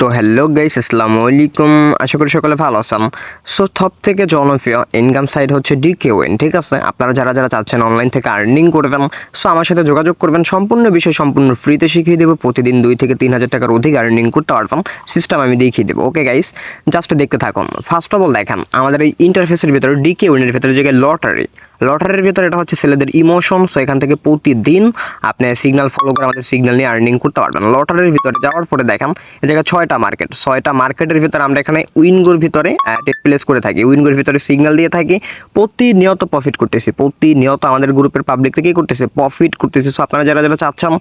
তো hello guys আসসালামু আলাইকুম। আশা করি সকলে ভালো আছেন। সো সব থেকে জনপ্রিয় ইনকাম সাইট হচ্ছে ডিকেওয়েন ঠিক আছে? আপনারা যারা যারা চাচ্ছেন অনলাইন থেকে আর্নিং করবেন সো আমার সাথে যোগাযোগ করবেন। সম্পূর্ণ বিষয় সম্পূর্ণ ফ্রিতে শিখিয়ে দেবো। প্রতিদিন দুই থেকে তিন হাজার টাকার অধিক আর্নিং করতে পারবেন। সিস্টেম আমি দেখিয়ে দেবো ওকে গাইস জাস্ট দেখতে থাকুন। ফার্স্ট অফ অল দেখেন, আমাদের এই ইন্টারফেসের ভিতরে ডিকেওয়েনের ভিতরে জায়গায় লটারি লটারির ভিতরে এটা হচ্ছে ছেলেদের ইমোশন সো এখান থেকে প্রতিদিন আপনি সিগন্যাল ফলো করে আমাদের সিগন্যাল নিয়ে আর্নিং করতে পারবেন। লটারির ভিতরে যাওয়ার পরে দেখেন, এই জায়গায় ছয়টা মার্কেট ছয়টা মার্কেটের ভিতরে আমরা এখানে উইনগোর ভিতরে টেক প্লেস করে থাকি। উইনগোর ভিতরে সিগন্যাল দিয়ে থাকি, প্রতিনিয়ত প্রফিট করতেছি। প্রতিনিয়ত আমাদের গ্রুপের পাবলিককে কি করতেছে? প্রফিট করতেছি। সো আপনারা যারা যারা চাচ্ছেন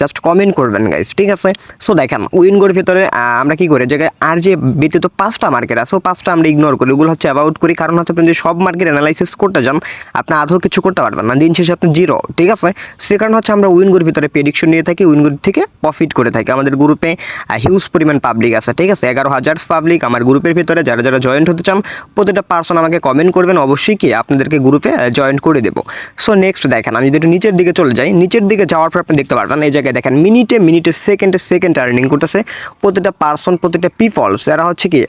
জাস্ট কমেন্ট করবেন গাইস ঠিক আছে? সো দেখেন, উইনগোর ভিতরে আমরা কি করি? জায়গায় আর যে ব্যতীত পাঁচটা মার্কেট আছে পাঁচটা আমরা ইগনোর করি। ওগুলো হচ্ছে অ্যাবাউট করি। কারণ হচ্ছে আপনি যদি সব মার্কেট অ্যানালাইসিস করতে যান আপনি আদৌ কিছু করতে পারবেন না। দিন শেষে আপনি জিরো ঠিক আছে? সে কারণে হচ্ছে আমরা উইনগুর ভিতরে প্রেডিকশন নিয়ে থাকি উইনগুর থেকে প্রফিট করে থাকি। আমাদের গ্রুপে হিউজ পরিমাণ পাবলিক আছে, ঠিক আছে? এগারো হাজার পাবলিক আমার গ্রুপের ভিতরে। যারা যারা জয়েন্ট হতে চান, প্রতিটা পার্সন আমাকে কমেন্ট করবেন, অবশ্যই কি আপনাদেরকে গ্রুপে জয়েন করে দেবো। সো নেক্সট দেখেন, আমি যদি একটু নিচের দিকে চলে যাই, নিচের দিকে যাওয়ার পর আপনি দেখতে পারবেন, এই জায়গায় দেখেন মিনিটে মিনিটে সেকেন্ডে সেকেন্ড আর্নিং করতেছে। প্রতিটা পার্সন প্রতিটা পিপলস এরা হচ্ছে কি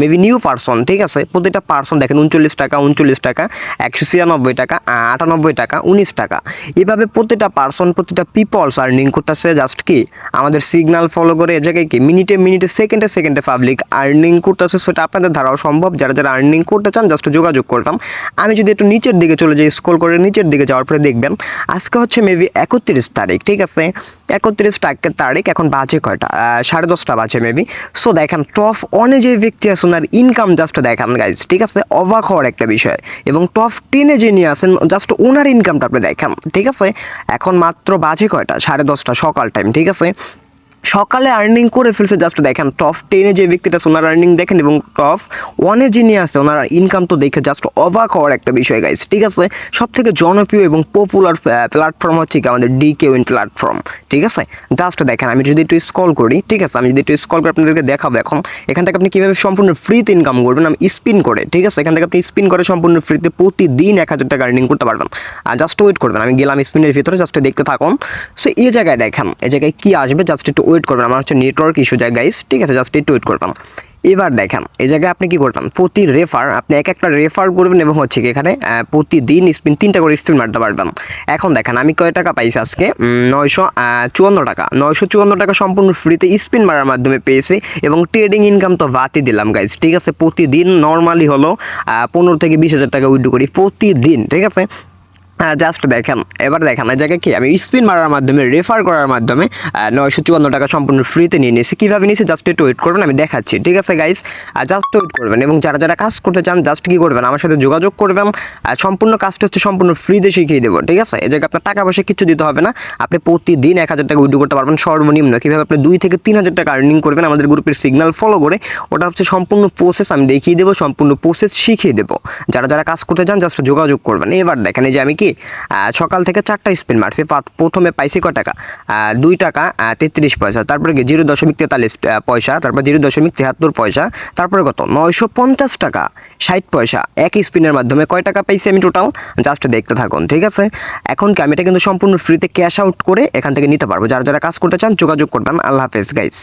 মেবি নিউ পার্সন ঠিক আছে? প্রতিটা পার্সন দেখেন, উনচল্লিশ টাকা উনচল্লিশ টাকা, একশো ছিয়ানব্বই টাকা আটানব্বই টাকা, উনিশ টাকা। এভাবে প্রতিটা পার্সন প্রতিটা পিপলস আর্নিং করতেছে জাস্ট কি? আমাদের সিগন্যাল ফলো করে এ জায়গায় কি? মিনিটে মিনিটে সেকেন্ডে সেকেন্ডে পাবলিক আর্নিং করতেছে, সেটা আপনাদের ধারাও সম্ভব। যারা যারা আর্নিং করতে চান জাস্ট যোগাযোগ করতাম। আমি যদি একটু নিচের দিকে চলে যাই স্ক্রল করে নিচের দিকে যাওয়ার পরে দেখবেন, আজকে হচ্ছে মেবি একত্রিশ তারিখ, ঠিক আছে? একত্রিশ তারিখ এখন বাজে কয়টা? সাড়ে দশটা বাজে মেবি সো দেখেন টপ ওয়ানে যে ব্যক্তি আছে ওনার ইনকাম জাস্ট দেখান গাইজ ঠিক আছে? অবাক হওয়ার একটা বিষয়। এবং টপ টেনে যে নিয়ে আসেন জাস্ট ওনার ইনকামটা আপনি দেখেন, ঠিক আছে? এখন মাত্র বাজে কয়টা? সাড়ে দশটা, সকাল টাইম ঠিক আছে? সকালে আর্নিং করে ফেলছে জাস্ট দেখেন টপ টেনে যে ব্যক্তিটা আছে, ওনার আর্নিং দেখেন এবং টপ ওয়ানে যিনি আছে, ওনার ইনকাম তো দেখে জাস্ট অবাক হওয়ার একটা বিষয় গাইজ ঠিক আছে? সব থেকে জনপ্রিয় এবং পপুলার প্ল্যাটফর্ম হচ্ছে কি আমাদের ডি কেউইন প্ল্যাটফর্ম ঠিক আছে? জাস্ট দেখেন, আমি যদি একটু স্কল করি, ঠিক আছে? আমি যদি একটু স্কল করে আপনাদেরকে দেখাবো এখন, এখান থেকে আপনি কীভাবে সম্পূর্ণ ফ্রিতে ইনকাম করবেন, আমি স্পিন করে, ঠিক আছে? এখান থেকে আপনি স্পিন করে সম্পূর্ণ ফ্রিতে প্রতিদিন এক হাজার টাকা আর্নিং করতে পারবেন। আর জাস্ট ওয়েট করবেন, আমি গেলাম স্পিনের ভিতরে জাস্ট দেখতে থাকুন। সো এই জায়গায় দেখেন, এই জায়গায় কী আসবে? জাস্ট একটু ওয়েট করবেন, আমার হচ্ছে নেটওয়ার্ক ইস্যু যায় গাইস ঠিক আছে জাস্ট একটু ওয়েট করবেন এবার দেখেন, এই জায়গায় আপনি কি করবেন প্রতি রেফার আপনি এক একটা রেফার করবেন এবং হচ্ছে কি এখানে প্রতিদিন স্পিন তিনটা করে স্পিন মারতে পারবেন। এখন দেখেন, আমি কয় টাকা পাইছি আজকে? নয়শো চুয়ান্ন টাকা। নয়শো চুয়ান্ন টাকা সম্পূর্ণ ফ্রিতে স্পিন মারার মাধ্যমে পেয়েছি এবং ট্রেডিং ইনকাম তো বাতি দিলাম গাইজ ঠিক আছে? প্রতিদিন নর্মালি হলো পনেরো থেকে বিশ হাজার টাকা উইড্রো করি, প্রতিদিন, ঠিক আছে? জাস্ট দেখেন। এবার দেখেন, এই জায়গায় কি? আমি স্পিন মারার মাধ্যমে রেফার করার মাধ্যমে নয়শো চুয়ান্ন টাকা সম্পূর্ণ ফ্রিতে নিয়ে নিয়েছি। কীভাবে নিয়েছি? জাস্ট একটু ওয়েট করবেন, আমি দেখাচ্ছি। ঠিক আছে গাইস জাস্ট ওয়েট করবেন, এবং যারা যারা কাজ করতে চান জাস্ট কী করবেন? আমার সাথে যোগাযোগ করবেন। সম্পূর্ণ কাজটা হচ্ছে সম্পূর্ণ ফ্রিতে শিখিয়ে দেবো, ঠিক আছে? এই জায়গায় আপনার টাকা পয়সা কিছু দিতে হবে না। আপনি প্রতিদিন এক হাজার টাকা উইড্রো করতে পারবেন, সর্বনিম্ন। কীভাবে? আপনি দুই থেকে তিন হাজার টাকা আর্নিং করবেন আমাদের গ্রুপের সিগনাল ফলো করে। ওটা হচ্ছে সম্পূর্ণ প্রসেস আমি দেখিয়ে দেবো, সম্পূর্ণ প্রসেস শিখিয়ে দেবো। যারা যারা কাজ করতে চান জাস্ট যোগাযোগ করবেন। এবার দেখেন, এই যে আমি কি? সকাল থেকে চারটা স্পিন মারছি। প্রথমে পাইছি ক টাকা? দুই টাকা তেত্রিশ পয়সা। তারপরে জিরো দশমিক তেতাল্লিশ পয়সা। তারপর জিরো দশমিক তেহাত্তর পয়সা। তারপরে কত? নয়শো পঞ্চাশ টাকা, ষাট পয়সা। এক স্পিনের মাধ্যমে কয় টাকা পাইছি আমি টোটাল জাস্ট দেখতে থাকুন, ঠিক আছে? এখন কি আমি এটা কিন্তু সম্পূর্ণ ফ্রিতে ক্যাশ আউট করে এখান থেকে নিতে পারব। যারা যারা কাজ করতে চান, যোগাযোগ করবেন। আল্লাহ হাফেজ গাইস